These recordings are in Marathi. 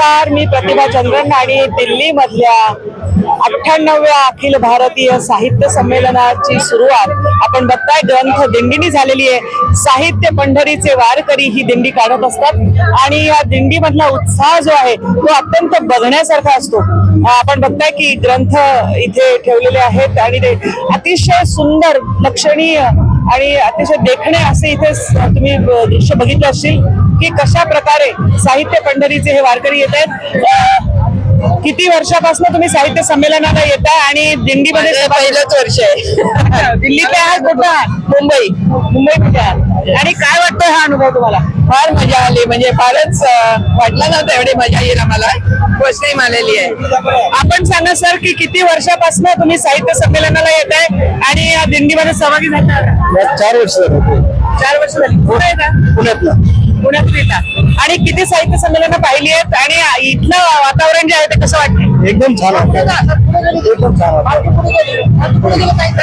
नमस्कार मी प्रतिभा चंद्रन आणि दिल्ली मधल्या अठ्ठ्याण्णव्या अखिल भारतीय साहित्य संमेलनाची सुरुवात आपण बघताय ग्रंथ दिंडीनी झालेली आहे. साहित्य पंढरीचे वारकरी ही दिंडी काढत असतात आणि या दिंडी मधला उत्साह जो आहे तो अत्यंत बघण्यासारखा असतो. आपण बघताय की ग्रंथ इथे ठेवलेले आहेत आणि ते अतिशय सुंदर लक्षणीय आणि अतिशय देखणे असे इथे तुम्ही दृश्य बघितलं असतील की कशा प्रकारे साहित्य पंढरीचे हे वारकरी येत आहेत? किती वर्षापासून तुम्ही साहित्य संमेलनाला येताय आणि दिंडीमध्ये पहिलंच वर्ष आहे. दिल्लीत आहात कुठं? मुंबई. मुंबई कुठे आहात आणि काय वाटतं हा अनुभव तुम्हाला? फार मजा आली. म्हणजे फारच वाटलं नव्हतं एवढी मजा येईल आम्हाला. फर्स्ट टाइम आलेली आहे. आपण सांगा सर की किती वर्षापासून तुम्ही साहित्य संमेलनाला येत आहे आणि या दिंडीमध्ये सहभागी झाला? चार वर्ष झाले. चार वर्ष झाली. कुठे येतात पुण्यातला पुण्यातून येतात आणि किती साहित्य संमेलन पाहिली आहेत आणि इथलं वातावरण जे आहे ते कसं वाटतं एकदम छान एकदम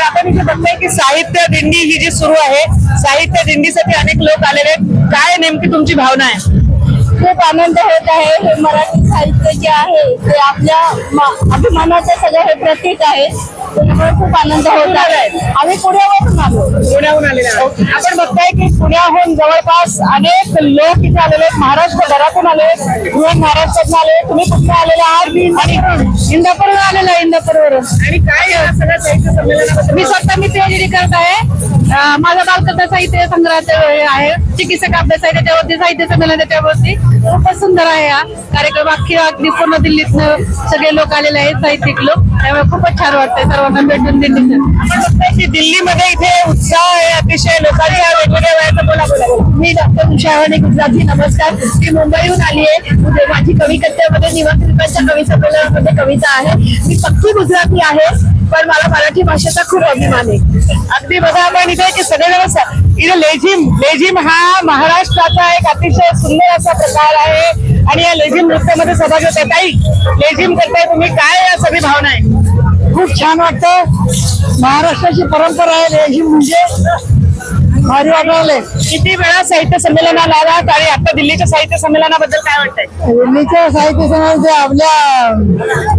आपण इथे बघतोय की साहित्य दिंडी ही जी सुरू आहे साहित्य दिंडीसाठी अनेक लोक आलेले आहेत. काय नेमकी तुमची भावना आहे? खूप आनंद होत आहे. हे मराठी साहित्य जे आहे ते आपल्या मा- अभिमानाचं सगळं हे प्रतीक आहे. खूप आनंद होत आहे. आम्ही पुण्यावरून आलो. पुण्याहून आलेले आहोत. आपण बघताय की पुण्याहून जवळपास अनेक लोक इथे आलेले आहेत. महाराष्ट्रभरातून आले धुळण महाराष्ट्रातून आले. तुम्ही कुठे आलेले आहात? आणि इंदापूरवरून आलेला आहे इंदापूरवरून. आणि काय सगळ्या संमेलनाबद्दल मी स्वतः मी पीएचडी करत आहे. माझा बालकथा साहित्य संग्रहालय आहे. चिकित्सक अभ्यास आहे त्याच्यावरती साहित्य संमेलन त्याच्यावरती. त्यावरती खूपच सुंदर आहे हा कार्यक्रम. अख्खी अगदी पूर्ण दिल्लीतनं सगळे लोक आलेले आहेत साहित्यिक लोक. त्यामुळे खूपच छान वाटतंय. सर्वांना भेटून दिल्ली की दिल्लीमध्ये इथे उत्साह आहे. अतिशय लोकांच्या वेगवेगळ्या वयाचं बोला बोला मी डॉक्टर आणि गुजराती नमस्कार. मी मुंबईहून आली आहे. माझी कवी कथेमध्ये निवास कवी संमेलनामध्ये कविता आहे. मी पक्की गुजराती आहे. पण मला मराठी भाषेचा खूप अभिमान आहे. अगदी बघा आपण इथे की सगळेजण इथे लेझिम लेझिम हा महाराष्ट्राचा एक अतिशय सुंदर असा प्रकार आहे. आणि या लेझिम नृत्यामध्ये सहभागी होत. आहे ताई लेझिम करताय तुम्ही. काय या सगळी भावना आहे? खूप छान वाटतं. महाराष्ट्राची परंपरा आहे लेझिम म्हणजे. भारी वाटवले किती वेळा साहित्य संमेलनाला आलात आणि आता दिल्लीच्या साहित्य संमेलनाबद्दल काय वाटतंय? दिल्लीचं साहित्य संमेलन जे आपल्या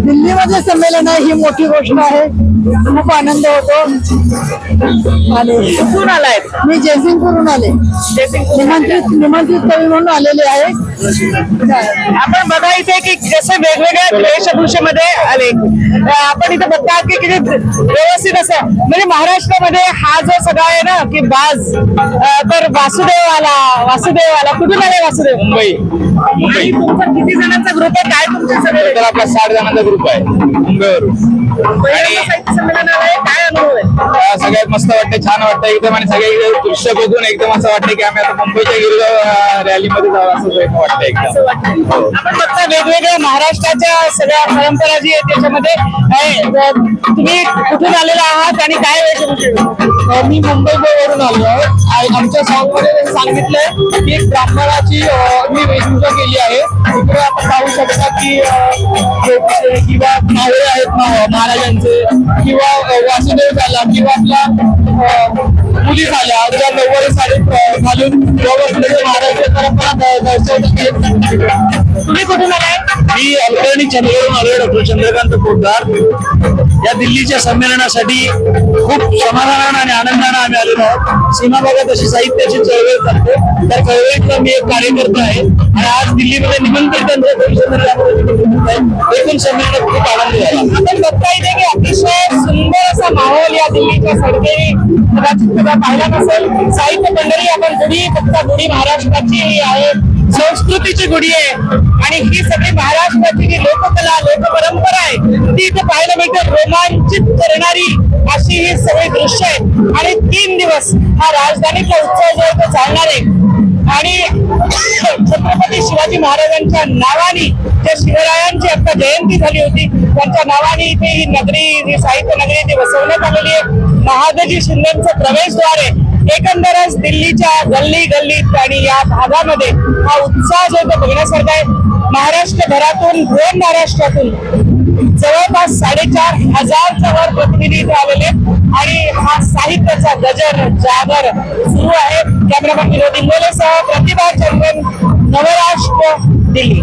दिल्लीमध्ये संमेलन आहे ही मोठी गोष्ट आहे. खूप आनंद होतो. आणि कुठून आलाय? मी जयसिंगपूरहून आले. निमंत्रित निमंत्रित कवी म्हणून आलेले आहे. आपण बघा इथे की कसे वेगवेगळ्या वेशभूषेमध्ये आले. आपण इथे बघता की किती व्यवस्थित असं म्हणजे महाराष्ट्रामध्ये हा जो सगळा आहे ना की बाज तर वासुदेव आला वासुदेव आला. कुठून आले वासुदेव? मुंबई. आणि तुमचा किती जणांचा ग्रुप आहे? काय तुमचे सगळे? तर आपला साठ जणांचा ग्रुप आहे. मुंबईवरून पहिल्यांदा साहित्य संमेलनाला आहे, काय अनुभव आहे? अं, सगळ्यात मस्त वाटतं छान वाटतं एकदम आणि सगळे इकडे दृश्य बघून एकदम असं वाटतं की आम्ही आता मुंबईच्या गिरगाव रॅलीमध्ये जावं असं एक वाटतं एकदम. आपण बघता वेगवेगळ्या महाराष्ट्राच्या सगळ्या परंपरा जी आहे त्याच्यामध्ये आहे. तुम्ही कुठून आलेला आहात आणि काय वेशभूषा मी मुंबई वरून आलो आहे. आमच्या सॉंगमध्ये सांगितलंय की एक ब्राह्मणाची मी वेशभूषा केली आहे. तिकडे आपण पाहू शकता की किंवा मावळे आहेत महाराजांचे किंवा वासुदेव झाला किंवा आपला मुली झाल्या ज्या नऊवारी साडी घालून व्यवस्थित महाराष्ट्र परंपरा दर्शवतात तुम्ही कुठून आलाय? मी ठिकाणी चंद्रवरून आलोय डॉक्टर चंद्रकांत पोद्दार या दिल्लीच्या संमेलनासाठी खूप समाधानानं आणि आनंदानं आम्ही आलेलो आहोत. सीमा भागात अशी साहित्याची चळवळ चालते त्या चळवळीतला मी एक कार्यकर्ता आहे. आणि आज दिल्लीमध्ये निमंत्रितांच्या परिषदेला एकूण संमेलनात खूप आनंद झाला आपण बघता येते की अतिशय सुंदर असा माहोल या दिल्लीच्या सडकेने कदाचित कदा पाहिला नसेल. साहित्य मंडळी आपण गुढी फक्त गुढी महाराष्ट्राची आहे. संस्कृतीची गुढी आहे. आणि ही सगळी महाराष्ट्राची जी लोककला लोक परंपरा आहे ती इथे पाहायला मिळते. रोमांचित करणारी अशी ही सगळी दृश्य आहेत आणि तीन दिवस हा राजधानीचा उत्सव जो आहे तो चालणार आहे. आणि छत्रपती शिवाजी महाराजांच्या नावाने ज्या शिवरायांची आता जयंती झाली होती त्यांच्या नावाने इथे ही नगरी ही साहित्य नगरी इथे बसवण्यात आलेली आहे. महादजी शिंदेचं प्रवेशद्वार आहे. एकंदरच दिल्लीच्या गल्ली गल्लीत आणि या भागामध्ये हा उत्साह जो तो बघण्यासारखा आहे महाराष्ट्रभरातून दोन महाराष्ट्रातून जवळपास साडेचार हजारच्या वर प्रतिनिधी इथे आलेले आणि हा साहित्याचा गजर जागर सुरू आहे. कॅमेरामॅन विनोद इंगोलेसह प्रतिभा चंद्रन नवराष्ट्र दिल्ली.